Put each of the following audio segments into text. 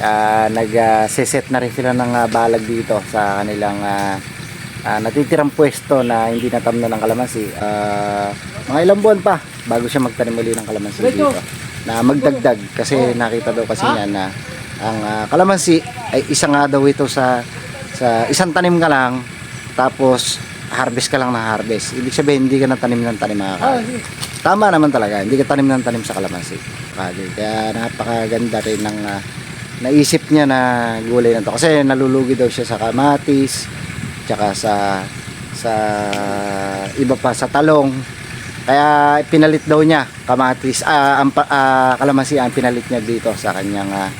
uh, nag-set na rin sila ng ah, balag dito sa kanilang ah, ah, natitirang pwesto na hindi natamno ng kalamansi. Ah, mga ilang buwan pa bago siya magtanim uli ng kalamansi dito. Na magdagdag kasi nakita daw kasi niya na ang ah, kalamansi ay isa nga daw ito sa sa isang tanim ka lang tapos harvest ka lang na harvest. Ibig sabihin hindi ka na tanim ng tanim mga kalamansi. Tama naman talaga, hindi ka tanim ng tanim sa kalamansi. Kaya napakaganda rin ng ah, naisip niya na gulay na to. Kasi nalulugi daw siya sa kamatis, tsaka sa sa iba pa sa talong. Kaya pinalit daw niya kamatis, ah, ang ah, kalamansi ang pinalit niya dito sa kanyang ah,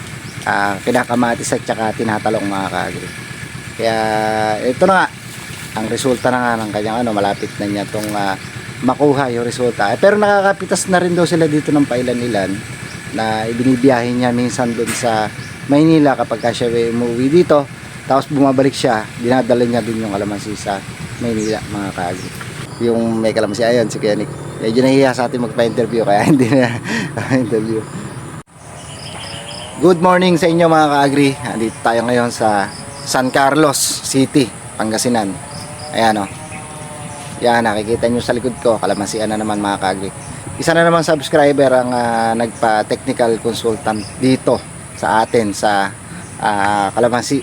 ah, kinakamatis at tsaka tinatalong mga kaagri. Kaya ito na nga, ang resulta na nga ng kanyang ano, malapit na niya tong ah, makuha yung resulta. Eh, pero nakakapitas na rin daw sila dito ng pailan-ilan na ibinibiyahe niya minsan doon sa Maynila kapag ka siya umuwi dito. Tapos bumabalik siya, dinadala niya din yung kalamansi sa Maynila mga kaagri. Yung may kalamansi, ayun si Kuya Nick. Medyo nahiya sa atin magpa-interview kaya hindi na interview. Good morning sa inyo mga kaagri. Andito tayo ngayon sa San Carlos City, Pangasinan. Ayan o. Yan, nakikita nyo sa likod ko, kalamansian na naman mga kaagri. Isa na naman subscriber ang ah, nagpa-technical consultant dito sa atin sa ah, Kalamansi.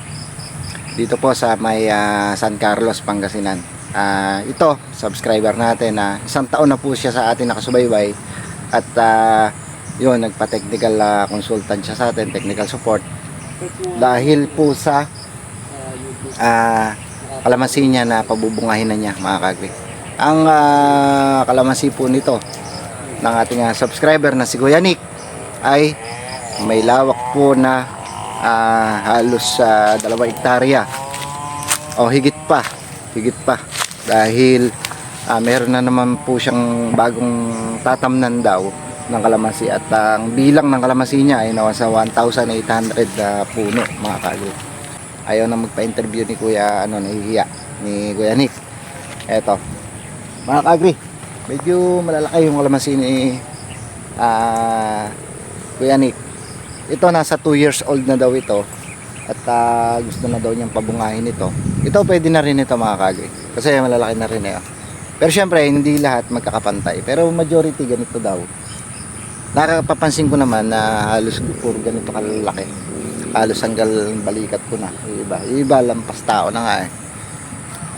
Dito po sa may ah, San Carlos, Pangasinan. Ah, ito, subscriber natin na isang taon na po siya sa atin nakasubaybay at ah, yun, nagpa-technical ah, consultant siya sa atin, technical support dahil po sa ah, kalamansi niya na pabubungahin na niya mga kagri. Ang ah, kalamansi po nito ng ating ah, subscriber na si Kuya ay may lawak po na ah, halos sa dalawang hektarya. O higit pa higit pa. Dahil ah, meron na naman po siyang bagong tatamnan daw ng kalamansi at ang bilang ng kalamansi niya ay nasa 1,800 na puno mga kagri ayaw na magpa-interview ni Kuya ano nahihiya ni Kuya Nick. Eto. Mga kagri medyo malalaki yung kalamansi ni ah Kuya Nick ito nasa 2 years old na daw ito. At ah, gusto na daw niyang pabungahin ito. Ito pwede na rin ito mga kagri kasi malalaki na rin eh. Pero syempre hindi lahat magkakapantay. Pero majority ganito daw. Nakakapapansin ko naman na halos puro ganito kalalaki. Halos hanggang balikat ko na. Iba iba lampas tao na nga eh.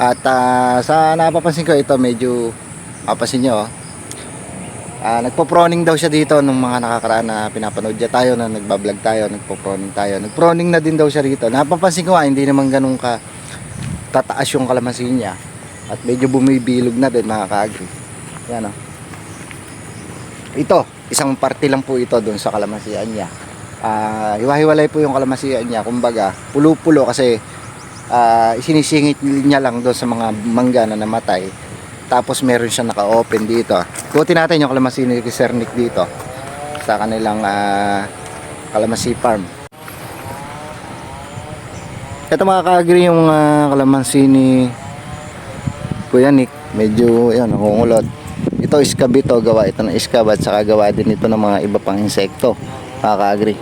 At ah, sa napapansin ko ito medyo mapapansin nyo oh. Ah, nagpo-proning daw siya dito nung mga nakakaraan na pinapanood niya tayo na nagbablog tayo, nagpo-proning tayo. Nag-proning na din daw siya rito. Napapansin ko nga, hindi naman ganun ka tataas yung kalamansi niya. At medyo bumibilog na din mga kaagri. Yan o. Ito, isang parte lang po ito doon sa kalamansian niya. Ah, hiwa-hiwalay po yung kalamansian niya. Kumbaga, pulo-pulo kasi ah, isinisingit niya lang doon sa mga mangga na namatay. Tapos meron siya naka-open dito. Kutin natin yung kalamansi ni Sir Nick dito sa kanilang ah, kalamansi farm. Ito mga kaagri yung ah, kalamansi ni Kuya Nick. Medyo yan, nakungulot. Ito iskab ito, gawa ito ng iskab at saka gawa din ito ng mga iba pang insekto. Mga kaagri.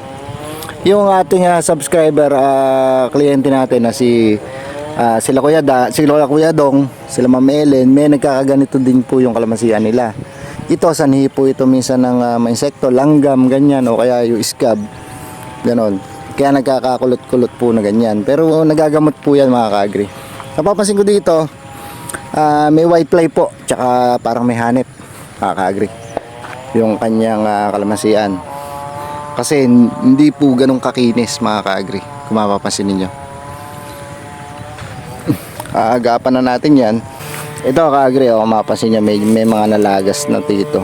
Yung ating ah, subscriber, ah, kliyente natin na si Ah, sila Kuya Da, sila Kuya Dong, sila Ma'am Ellen, may nagkakaganito din po yung kalamansian nila. Ito sanhi po ito minsan ng uh, mga insekto, langgam, ganyan o kaya yung scab. Ganon. Kaya nagkakakulot-kulot po na ganyan. Pero nagagamot po yan mga kaagri. Napapansin ko dito, ah, may white fly po, tsaka parang may hanip, mga kaagri. Yung kanyang ah, kalamansian. Kasi hindi po ganun kakinis mga kaagri, kung mapapansin ninyo aagapan na natin yan. Ito kaagri oh, mapapansin nyo may, may mga nalagas na dito.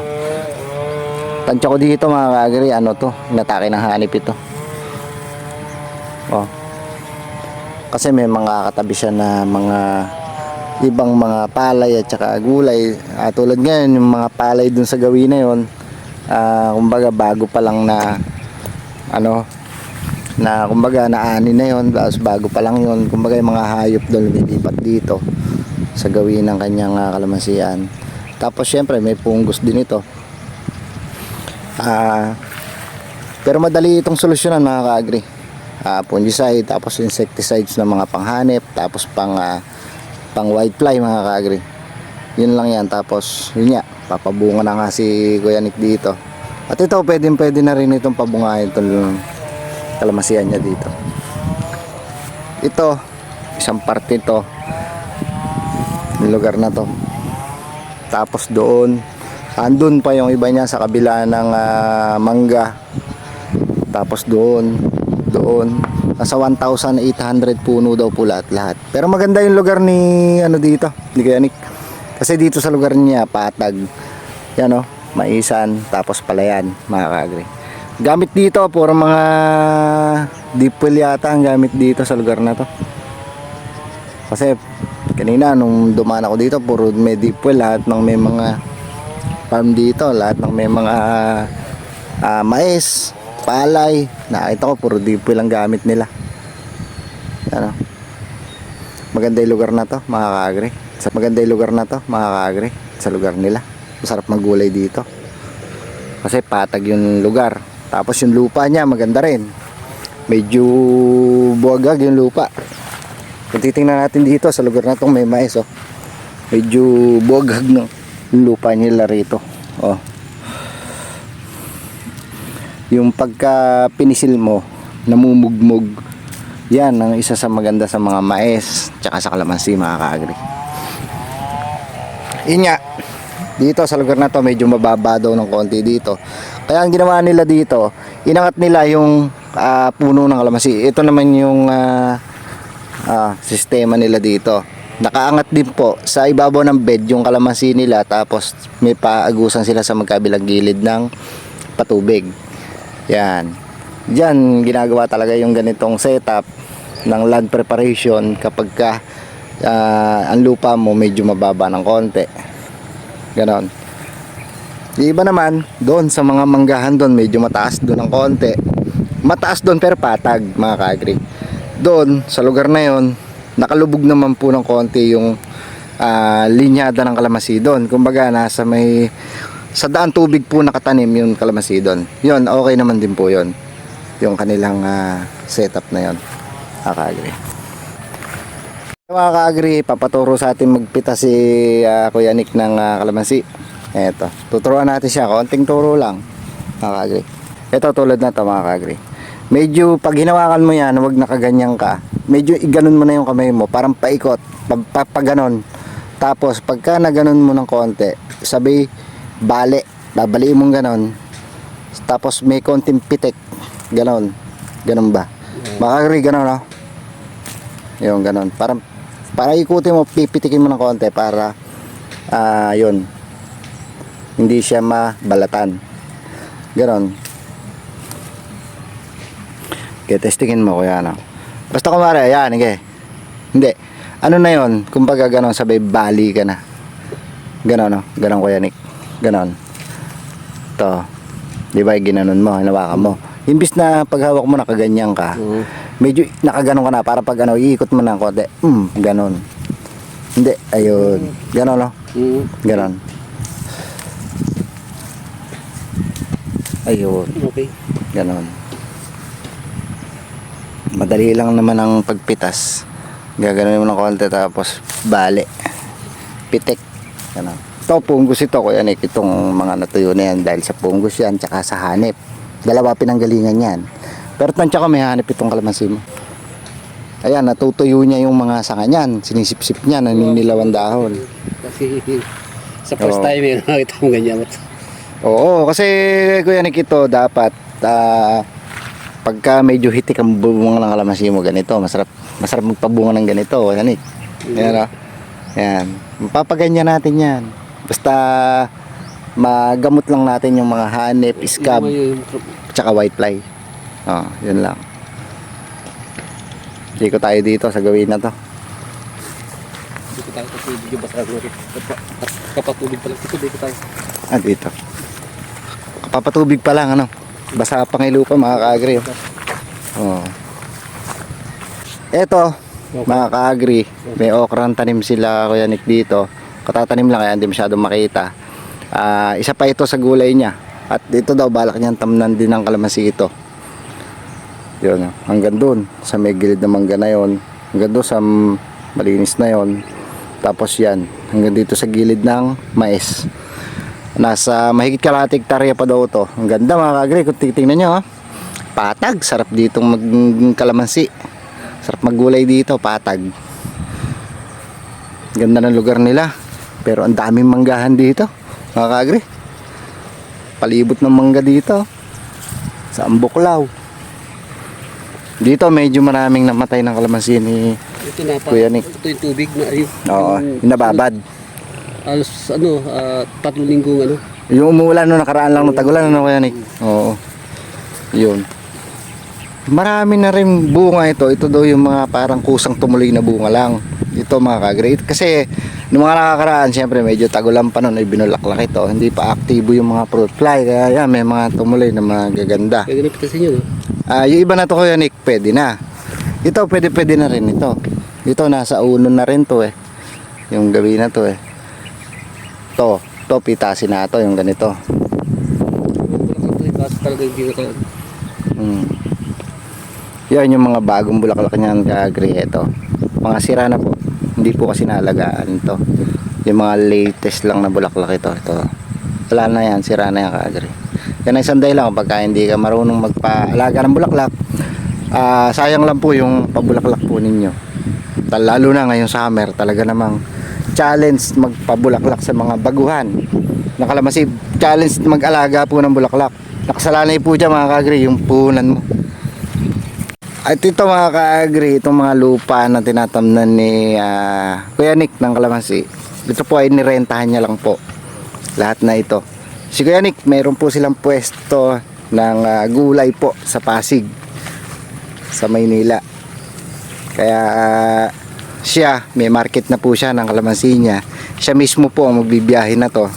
Tansya ko dito mga kaagri ano to? Natake ng hanip ito. Oh. Kasi may mga katabi siya na mga ibang mga palay at saka gulay. Ah, tulad ngayon yung mga palay dun sa gawin na yun ah, kumbaga bago pa lang na ano na kumbaga naani na yon tapos bago pa lang yon kumbaga yung mga hayop doon lumilipat dito sa gawin ng kanyang uh, kalamansian tapos syempre may punggos din ito ah pero madali itong solusyonan mga kaagri ah, fungicide, tapos insecticides na mga panghanip, tapos pang ah, pang whitefly mga kaagri. Yun lang yan. Tapos yun nga, papabunga na nga si Kuya Nick dito. At ito, pwede pwede na rin itong pabungahin itong kalamasian niya dito. Ito, isang parte ito. Yung lugar na to. Tapos doon, andun pa yung iba niya sa kabila ng ah, mangga. Tapos doon, doon, nasa 1,800 puno daw po lahat-lahat. Pero maganda yung lugar ni ano dito, ni Kuya Nick. Kasi dito sa lugar niya, patag. Yan o, maisan, tapos palayan, mga kaagri. Gamit dito, puro mga well yata ang gamit dito sa lugar na to. Kasi kanina nung dumaan ako dito, puro may well, lahat ng may mga farm dito, lahat ng may mga ah, mais, palay, nakita ko puro well ang gamit nila. Ano? Maganda yung lugar na to, mga kaagri. Sa maganda yung lugar na to, mga kaagri, sa lugar nila. Masarap maggulay dito. Kasi patag yung lugar. Tapos yung lupa niya, maganda rin. Medyo buwagag yung lupa. Kung titingnan natin dito sa lugar na to, may mais oh. Medyo buwagag yung lupa nila rito. Oh. Yung pagka pinisil mo, namumugmog. Yan ang isa sa maganda sa mga mais tsaka sa kalamansi mga kaagri. Yun nga, dito sa lugar na to medyo mababa daw ng konti dito. Kaya ang ginawa nila dito, inangat nila yung ah, puno ng kalamansi. Ito naman yung ah, ah, sistema nila dito. Nakaangat din po sa ibabaw ng bed yung kalamansi nila tapos may paagusan sila sa magkabilang gilid ng patubig. Yan. Diyan ginagawa talaga yung ganitong setup ng land preparation kapag ka ah, ang lupa mo medyo mababa ng konti. Ganon. Yung iba naman, doon sa mga manggahan doon, medyo mataas doon ng konti. Mataas doon pero patag, mga kaagri. Doon, sa lugar na yon nakalubog naman po ng konti yung ah, linyada ng kalamasi doon. Kumbaga, nasa may sa daan tubig po nakatanim yung kalamasi doon. Yun, okay naman din po yun. Yung kanilang ah, setup na yon. Mga kaagri. Mga kaagri, papaturo sa atin magpita si ah, Kuya Nick ng ah, kalamansi. Eto, tuturuan natin siya. Konting turo lang. Mga kaagri. Ito tulad na to mga kaagri. Medyo pag hinawakan mo yan, wag nakaganyan ka. Medyo iganon mo na yung kamay mo. Parang paikot. Pag, pag, pag ganon. Tapos pagka na ganon mo ng konti, sabi, bale. Babaliin mong ganon. Tapos may konting pitik. Ganon. Ganon ba? Mga kaagri, ganon no? Yung ganon. Parang para ikutin mo, pipitikin mo ng konti para ah yun. Hindi siya mabalatan. Ganon. Okay, testingin mo kuya ano. Basta kumare, yan, okay. Hindi. Ano na yun? Kumbaga ganon, sabay bali ka na. Ganon, no? Ganon kuya Nick. Ganon. To. Di ba, ginanon mo, hinawakan mo. Imbis na paghawak mo nakaganyan ka, medyo nakaganon ka na para pag ano, iikot mo ng konti. Mm, ganon. Hindi, ayun. Ganon, no? Mm. Ganon. Ayun, Okay. ganon. Madali lang naman ang pagpitas. Gaganon mo ng konti tapos bale. Pitik. Ganon. Ito, punggos ito, Kuya Nick. Itong mga natuyo na yan dahil sa punggos yan, tsaka sa hanip. Dalawa pinanggalingan yan. Pero tansya ko may hanip itong kalamansi mo. Ayan, natutuyo niya yung mga sanga niyan. Sinisip-sip niya, naninilaw ang dahon. Kasi sa first time eh, nakita mo ganyan. Oo, kasi Kuya Nick ito dapat ah, pagka medyo hitik ang bunga ng kalamansi mo ganito, masarap masarap magpabunga ng ganito, Kuya Nick. Yan o. Yan. Mapapaganyan natin yan. Basta magamot lang natin yung mga hanip, scab, tsaka white fly. Oh, yun lang. Hindi ko tayo dito sa gawin na to. Hindi ko tayo kasi video basta ako. Kapatubig pala. Ito dito tayo. Ah, dito. Kapapatubig pa lang, ano? Basa pa ng lupa, mga kaagri. Oh. Eto, mga kaagri, may okrang tanim sila, Kuya Nick, dito. Katatanim lang, kaya hindi masyadong makita. Ah, isa pa ito sa gulay niya. At dito daw, balak niyang tamnan din ng kalamansi ito. Yun, oh. hanggang doon sa may gilid ng mangga na yon. Hanggang doon sa malinis na yon. Tapos yan, hanggang dito sa gilid ng mais. Nasa mahigit kalahating hektarya pa daw to. Ang ganda mga kagri, kung titingnan nyo, oh. patag, sarap dito mag kalamansi. Sarap maggulay dito, patag. Ganda ng lugar nila. Pero ang daming manggahan dito, mga kagri. Palibot ng mangga dito. Sa Ambuklaw. Dito medyo maraming namatay ng kalamansi ni. Kuya Nick. Ito yung tubig na ayun. Oo, yung nababad. Alos ano, ah, tatlong linggong ano. Yung umuulan no nakaraan lang ng tagulan ano kaya Nick? Oo. Yun. Marami na rin bunga ito. Ito daw yung mga parang kusang tumuloy na bunga lang. Ito mga kagre. Kasi nung mga nakakaraan, syempre medyo tagulan pa noon ay binulaklak ito. Hindi pa aktibo yung mga fruit fly. Kaya yan, may mga tumuloy na mga gaganda. Kaya ganun pitasin yun. No? Ah, yung iba na to kuya Nick, pwede na. Ito, pwede pwede na rin ito. Ito, nasa uno na rin to eh. Yung gabi na to eh. To, to, pitasin na to, yung ganito. Talaga hindi. Hmm. Yan yung mga bagong bulaklak niyan kagri ito. Mga sira na po. Hindi po kasi nalagaan ito. Yung mga latest lang na bulaklak ito. Ito. Wala na yan, sira na yan kagri. Yan ang isang dahilan pagka hindi ka marunong magpaalaga ng bulaklak. ah, sayang lang po yung pabulaklak po ninyo. Lalo na ngayong summer, talaga namang challenge magpabulaklak sa mga baguhan. Nakalamasib, challenge mag-alaga po ng bulaklak. Nakasalanay po dyan mga kagri, yung punan mo. At ito mga ka-agri, itong mga lupa na tinatamnan ni ah, Kuya Nick ng Kalamansi. Ito po ay nirentahan niya lang po. Lahat na ito. Si Kuya Nick, mayroon po silang pwesto ng ah, gulay po sa Pasig. Sa Maynila. Kaya ah, siya, may market na po siya ng kalamansi niya. Siya mismo po ang magbibiyahe na to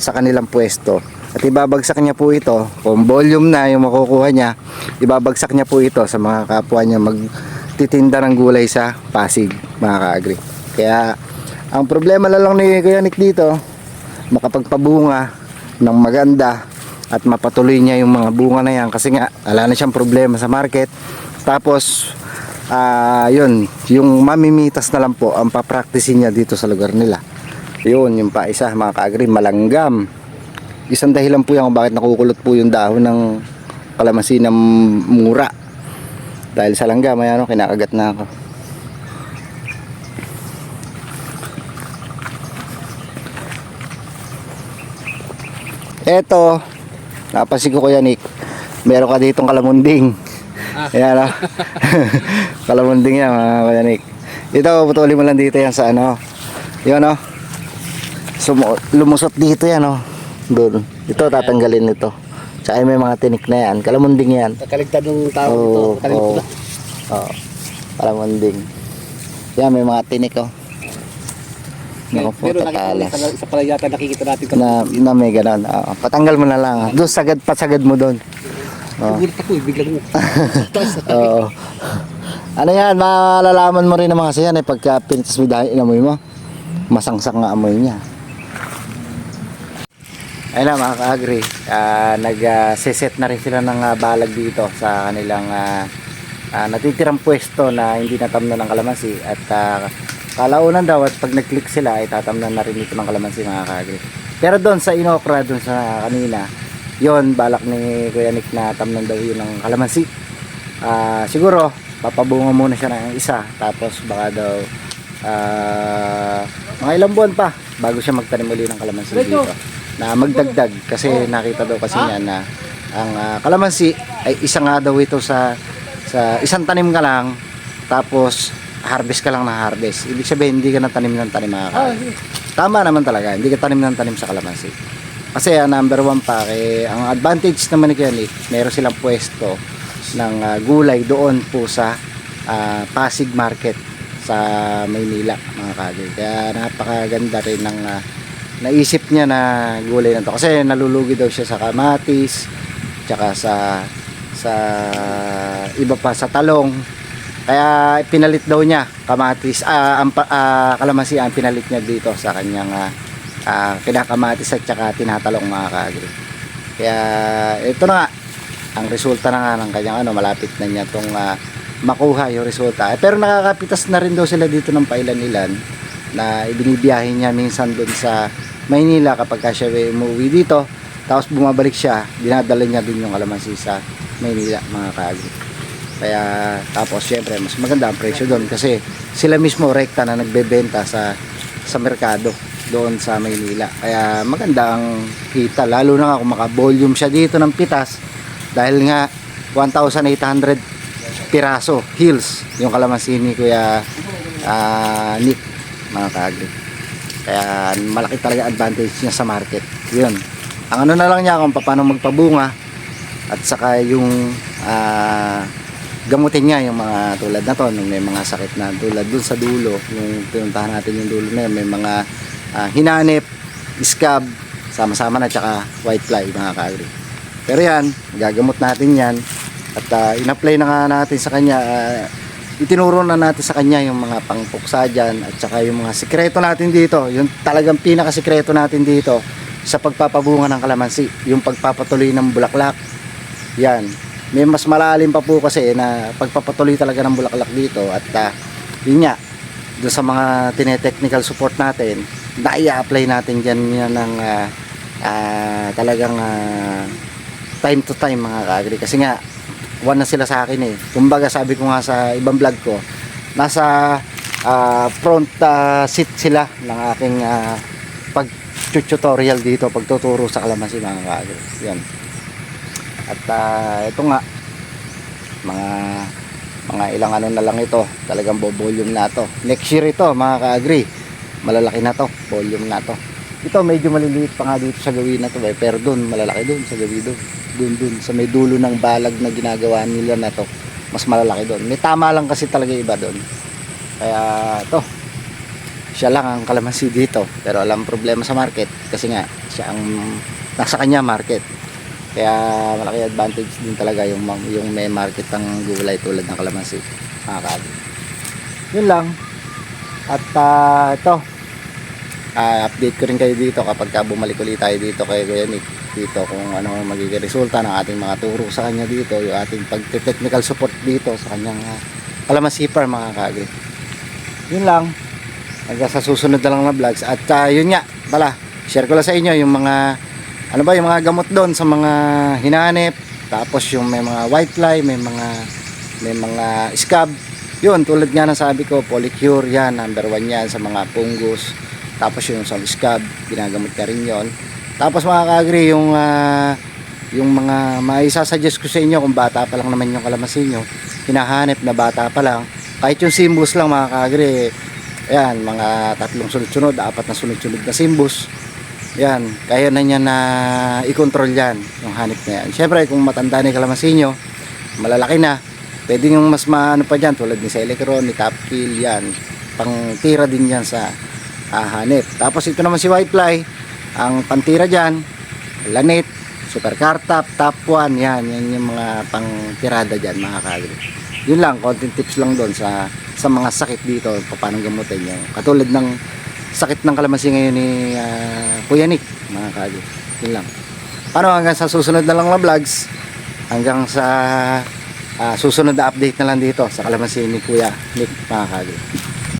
sa kanilang pwesto. At ibabagsak niya po ito, kung volume na yung makukuha niya, ibabagsak niya po ito sa mga kapwa niya magtitinda ng gulay sa Pasig, mga ka-agri. Kaya, ang problema na lang ni Kuya Nick dito, makapagpabunga ng maganda at mapatuloy niya yung mga bunga na yan kasi nga, wala na siyang problema sa market. Tapos, ah yun, yung mamimitas na lang po ang papracticein niya dito sa lugar nila. Yun, yung pa isa, mga ka-agri, malanggam. Isang dahilan po yan kung bakit nakukulot po yung dahon ng kalamansi ng mura. Dahil sa langgam, ay ano, kinakagat na ako. Eto, napansin ko kuya Nick, meron ka ditong kalamunding. Ah. Ayan o. kalamunding yan mga kuya Nick. Ito, putulin mo lang dito yan sa ano. Yun o. Sumu- lumusot dito yan o. Doon. Ito, tatanggalin nito. Tsaka may mga tinik na yan. Kalamunding yan. Nakaligtad ng tao Oo, ito. Nakaligtad oo. na. Oo. Kalamunding. Yan, may mga tinik o. Naku po, Pero tatalas. ko, isa pala yata nakikita natin Na, na may ganon. Oo. Patanggal mo na lang. ha. Doon, sagad, pasagad mo doon. Oo. Nagulat ako eh, biglang Tapos, Oo. Ano yan, malalaman mo rin naman kasi yan eh, pagka pinitas mo dahil inamoy mo, masangsak nga amoy niya. Ayun na mga ka-agri, Ah, nag-seset na rin sila ng ah, balag dito sa kanilang ah, ah, natitirang pwesto na hindi natamnan ng kalamansi at uh, kalaunan daw at pag nag-click sila ay tatamnan na rin dito ng kalamansi mga ka-agri. Pero doon sa inokra, doon sa kanina, yon balak ni Kuya Nick na tamnan daw yun ng kalamansi. Ah, siguro papabunga muna siya ng isa. Tapos baka daw ah, mga ilang buwan pa bago siya magtanim uli ng kalamansi dito. Na magdagdag kasi nakita daw kasi niya na ang ah, kalamansi ay isa nga daw ito sa sa isang tanim ka lang tapos harvest ka lang na harvest. Ibig sabihin hindi ka na tanim ng tanim mga tama naman talaga hindi ka tanim ng tanim sa kalamansi kasi ang number one pa kay ang advantage naman ni Kuya Nick meron silang pwesto ng ah, gulay doon po sa ah, Pasig Market sa Maynila mga kagay. Kaya napakaganda rin ng ah, naisip niya na gulay na to kasi nalulugi daw siya sa kamatis tsaka sa sa iba pa sa talong kaya pinalit daw niya kamatis ah, ang ah, kalamansi ang pinalit niya dito sa kanyang ah, ah, kinakamatis at tsaka tinatalong mga kaagri kaya ito na nga ang resulta na nga ng kanyang ano, malapit na niya itong makuha yung resulta. Eh, pero nakakapitas na rin daw sila dito ng pailan-ilan na ibinibiyahe niya minsan doon sa Maynila kapag ka siya umuwi dito. Tapos bumabalik siya, dinadala niya din yung kalamansi sa Maynila mga kaagri. Kaya tapos syempre mas maganda ang presyo doon kasi sila mismo rekta na nagbebenta sa sa merkado doon sa Maynila. Kaya maganda ang kita lalo na kung maka-volume siya dito ng pitas dahil nga 1,800 piraso hills yung kalamansi ni Kuya ah, Nick mga kaagri. Kaya malaki talaga advantage niya sa market. Yun. Ang ano na lang niya kung paano magpabunga at saka yung ah, gamutin niya yung mga tulad na to nung may mga sakit na tulad dun sa dulo yung pinuntahan natin yung dulo na yun, may mga ah, hinanip scab sama-sama na tsaka white fly mga kaagri. Pero yan gagamot natin yan. At ah, in-apply na nga natin sa kanya ah, itinuro na natin sa kanya yung mga pangpuksa dyan at saka yung mga sikreto natin dito. Yung talagang pinakasikreto natin dito sa pagpapabunga ng kalamansi yung pagpapatuloy ng bulaklak. Yan. May mas malalim pa po kasi na pagpapatuloy talaga ng bulaklak dito. At uh, yun nga doon sa mga tinetechnical support natin na i-apply natin dyan yan ng ah, ah, talagang ah, time to time mga kaagri. Kasi nga one na sila sa akin eh. Kumbaga sabi ko nga sa ibang vlog ko nasa ah, front ah, seat sila ng aking ah, pag tutorial dito pagtuturo sa kalamansi mga kaagri. Yan at ah, ito nga mga mga ilang ano na lang ito talagang bo- volume na to. Next year ito mga ka-agree malalaki na to volume na to. Ito medyo maliliit pa nga dito sa gawin na to eh, pero doon malalaki doon sa gawi doon doon doon sa may dulo ng balag na ginagawa nila na to mas malalaki doon may tama lang kasi talaga iba doon kaya to siya lang ang kalamansi dito. Pero alam problema sa market kasi nga siya ang nasa kanya market. Kaya malaki advantage din talaga yung yung may market ng gulay tulad ng kalamansi mga kaagri yun lang at ah, ito. Ah, update ko rin kayo dito kapag ka bumalik ulit tayo dito kay Kuya Nick dito kung ano magiging resulta ng ating mga turo sa kanya dito yung ating pag-technical support dito sa kanyang uh, kalamansi farm mga kaagri yun lang. Hanggang sa susunod na lang na vlogs. At ah, yun nga pala share ko lang sa inyo yung mga ano ba yung mga gamot doon sa mga hinanip tapos yung may mga white fly may mga may mga scab yun tulad nga ng sabi ko polycure yan number one yan sa mga fungus tapos yung sa scab ginagamot ka rin yon tapos mga kaagri yung ah, yung mga maisasuggest ko sa inyo kung bata pa lang naman yung kalamansi nyo hinahanip na bata pa lang kahit yung simbus lang mga kaagri Ayan, mga tatlong sunod-sunod, apat na sunod-sunod na simbus. Yan, kaya na niya na i-control yan, yung hanip na yan. Siyempre, kung matanda na yung kalamansi nyo, malalaki na, pwede yung mas maano pa dyan, tulad ni Selecron, ni Top Kill, yan. Pang tira din yan sa ah, hanip. Tapos ito naman si White Fly, ang pantira dyan, Lanet, Super Cartap, Top 1, yan, yan yung mga pang tirada dyan, mga kagri. Yun lang, konting tips lang doon sa sa mga sakit dito, paano gamutin yung katulad ng sakit ng kalamansi ngayon ni ah, Kuya Nick, mga kagri. Yun lang. Paano hanggang sa susunod na lang na vlogs, hanggang sa ah, susunod na update na lang dito sa kalamansi ni Kuya Nick, mga.